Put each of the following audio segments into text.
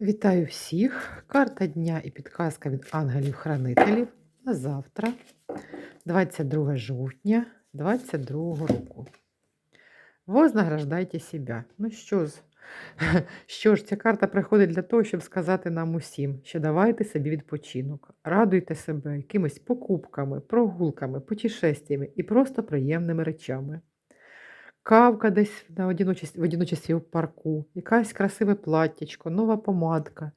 Вітаю всіх! Карта дня і підказка від ангелів-хранителів на завтра, 22 жовтня 2022 року. Вознаграждайте себе. Ну що ж, що ж, ця карта приходить для того, щоб сказати нам усім, що давайте собі відпочинок, радуйте себе якимись покупками, прогулками, путешестями і просто приємними речами. Кавка десь на одиночестві, в одиночестві в парку, якась красиве платтячко, нова помадка,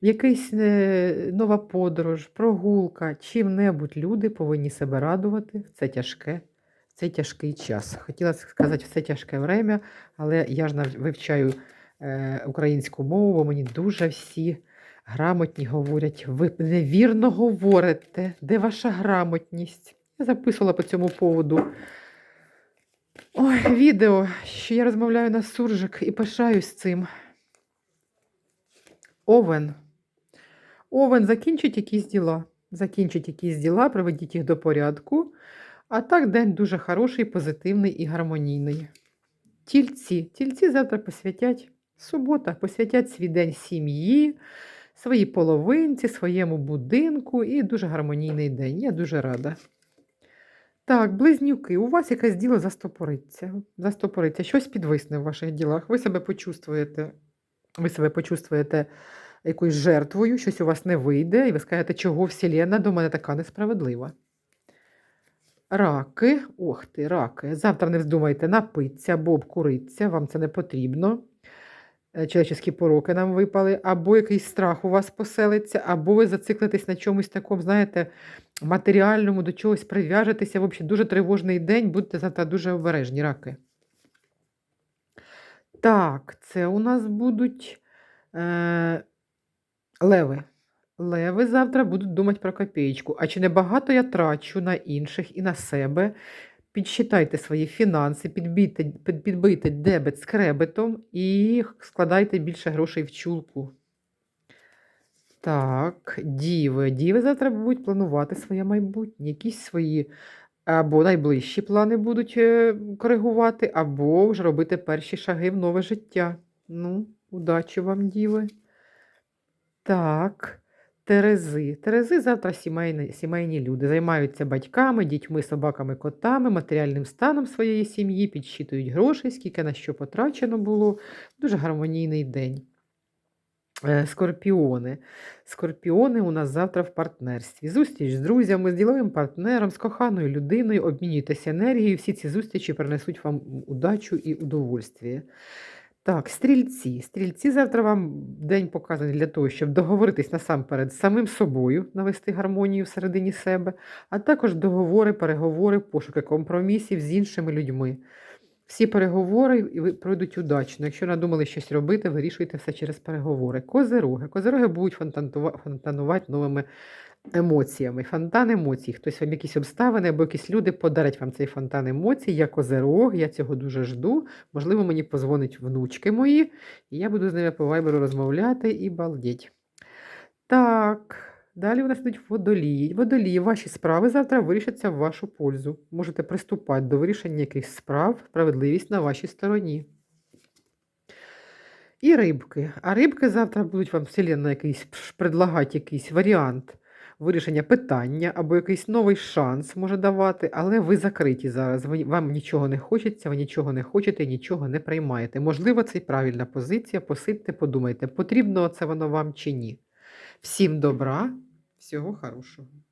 якась е, нова подорож, прогулка, чим-небудь люди повинні себе радувати в це тяжке, в цей тяжкий час. Хотіла сказати в це тяжке время, але я ж вивчаю е, українську мову, бо мені дуже всі грамотні говорять. Ви невірно говорите, де ваша грамотність? Я записувала по цьому поводу. Ой, відео, що я розмовляю на суржик і пишаюсь цим. Овен. Овен закінчить якісь діла. Закінчить якісь діла, приведіть їх до порядку. А так день дуже хороший, позитивний і гармонійний. Тільці. Тільці завтра посвятять субота, посвятять свій день сім'ї, своїй половинці, своєму будинку і дуже гармонійний день. Я дуже рада. Так, близнюки, у вас якесь діло застопориться. Застопориться, щось підвисне в ваших ділах. Ви себе почувствуєте, ви себе почувствуєте якоюсь жертвою, щось у вас не вийде, і ви скажете, чого Вселенна до мене така несправедлива. Раки, ох ти, раки. Завтра не вздумайте напитися або обкуритися, вам це не потрібно. Е, пороки нам випали, або якийсь страх у вас поселиться, або ви зациклитесь на чомусь такому, знаєте, матеріальному, до чогось прив'яжетеся. В общем, дуже тривожний день, будьте завтра дуже обережні, раки. Так, це у нас будуть е, леви. Леви завтра будуть думати про копеечку. А чи не багато я трачу на інших і на себе? Підсчитайте свої фінанси, підбийте, під- підбийте дебет з кребетом і складайте більше грошей в чулку. Так, діви. Діви завтра будуть планувати своє майбутнє, якісь свої або найближчі плани будуть е, коригувати, або вже робити перші шаги в нове життя. Ну, удачі вам, діви. Так, Терези. Терези завтра сімейні, сімейні люди. Займаються батьками, дітьми, собаками, котами, матеріальним станом своєї сім'ї, підсчитують грошей, скільки на що потрачено було. Дуже гармонійний день. Е, Скорпіони. Скорпіони у нас завтра в партнерстві. Зустріч з друзями, з діловим партнером, з коханою людиною, обмінюйтесь енергією. Всі ці зустрічі принесуть вам удачу і удовольствие. Так, стрільці. Стрільці завтра вам день показаний для того, щоб договоритись насамперед з самим собою, навести гармонію всередині себе, а також договори, переговори, пошуки компромісів з іншими людьми. Всі переговори пройдуть удачно. Якщо надумали щось робити, вирішуйте все через переговори. Козироги. Козироги будуть фонтанувати новими емоціями. Фонтан емоцій. Хтось вам якісь обставини або якісь люди подарять вам цей фонтан емоцій. Я козирог, я цього дуже жду. Можливо, мені позвонить внучки мої, і я буду з ними по вайберу розмовляти і балдіть. Так, далі у нас йдуть водолії. Водолії, ваші справи завтра вирішаться в вашу пользу. Можете приступати до вирішення якихось справ, справедливість на вашій стороні. І рибки. А рибки завтра будуть вам вселенна якийсь предлагати якийсь варіант вирішення питання або якийсь новий шанс може давати, але ви закриті зараз. Вам нічого не хочеться, ви нічого не хочете, нічого не приймаєте. Можливо, це й правильна позиція. Посидьте, подумайте, потрібно це воно вам чи ні. Всім добра, всього хорошого.